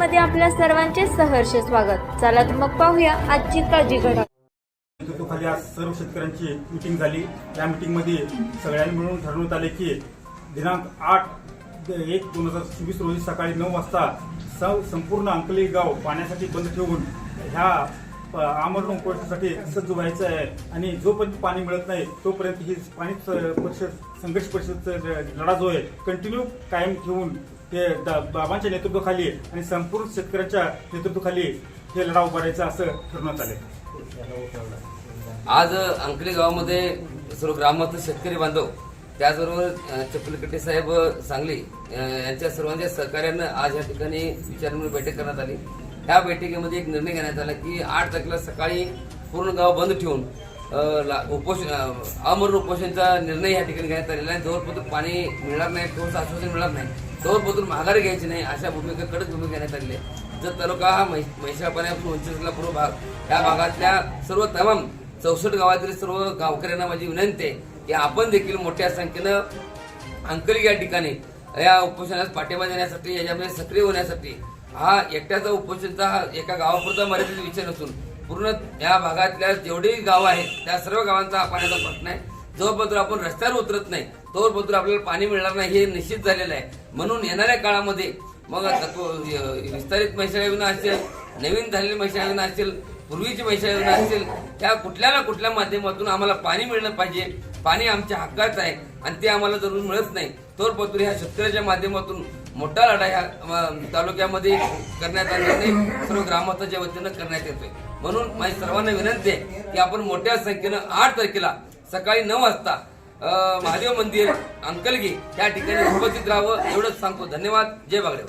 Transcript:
मध्ये आपल्या सर्वांचे सहर्ष स्वागत. चला तर मग पाहूया आजची ताजी घडा खाली आज सर्व शेतकऱ्यांची मिटिंग झाली. त्या मिटिंगमध्ये सगळ्यांनी मिळून ठरवण्यात आले की दिनांक आठ एक दोन हजार चोवीस रोजी सकाळी नऊ वाजता स- संपूर्ण अंकली गाव पाण्यासाठी बंद ठेवून ह्या आमरण उपोषणासाठी सज्ज व्हायचं आहे. आणि जोपर्यंत पाणी मिळत नाही तोपर्यंत ही पाणी परिषद संघर्ष परिषदचा लढा जो आहे कंटिन्यू कायम ठेवून ते बाबांच्या नेतृत्वाखाली आणि संपूर्ण शेतकऱ्यांच्या नेतृत्वाखाली हे लढा उभारायचा असं ठरवण्यात आले आज अंकली गावामध्ये सर्व ग्रामस्थ शेतकरी बांधव त्याचबरोबर चपलकटे साहेब सांगली यांच्या सर्वांच्या सहकार्यानं आज या ठिकाणी विचारमूळ बैठक करण्यात आली. ह्या बैठकीमध्ये एक निर्णय घेण्यात आला की आठ तारखेला सकाळी पूर्ण गाव बंद ठेवून ला- उपोषण अमरण उपोषणचा निर्णय या ठिकाणी घेण्यात आलेला आहे. जोरपत्र पाणी मिळणार नाही ठोस आश्वासन मिळणार नाही. तोरपत्र माघारी घ्यायची नाही अशा भूमिका कडक भूमिका घेण्यात आलेली आहे. जर तालुका हा म्हैसाळ पाण्यापासून वंचितला पूर्व भाग. या भागातल्या सर्व तमाम चौसष्ट गावातील सर्व गावकऱ्यांना माझी विनंती आहे की आपण देखील मोठ्या संख्येनं अंकली या ठिकाणी या उपोषणास पाठिंबा देण्यासाठी याच्यामध्ये सक्रिय होण्यासाठी हा एकट्याचा उपोषणचा हा एका गावापुरता मर्यादित विषय नसून पूर्ण या भागातल्या जेवढी गावं आहेत त्या सर्व गावांचा हा पाण्याचा प्रश्न आहे. जोपर्यंत आपण रस्त्यावर उतरत नाही तोपर्यंत आपल्याला पाणी मिळणार नाही हे निश्चित झालेलं आहे. म्हणून येणाऱ्या काळामध्ये मग विस्तारित मैशाळा योजना असेल नवीन झालेली मैशाळा योजना असेल पूर्वीची मैशाळा योजना असेल त्या कुठल्या ना कुठल्या माध्यमातून आम्हाला पाणी मिळणं पाहिजे. पाणी आमच्या हक्काचं आहे आणि ते आम्हाला जरूर मिळत नाही. तोरपत्र ह्या शेतकऱ्याच्या माध्यमातून मोठा लढा ह्या तालुक्यामध्ये करण्यात आला नाही सर्व ग्रामस्थाच्या वतीनं करण्यात येतोय. म्हणून माझी सर्वांना विनंती आहे की आपण मोठ्या संख्येनं आठ तारखेला सकाळी नऊ वाजता महादेव मंदिर अंकलगी या ठिकाणी उपस्थित राहावं एवढंच सांगतो. धन्यवाद. जय बागडे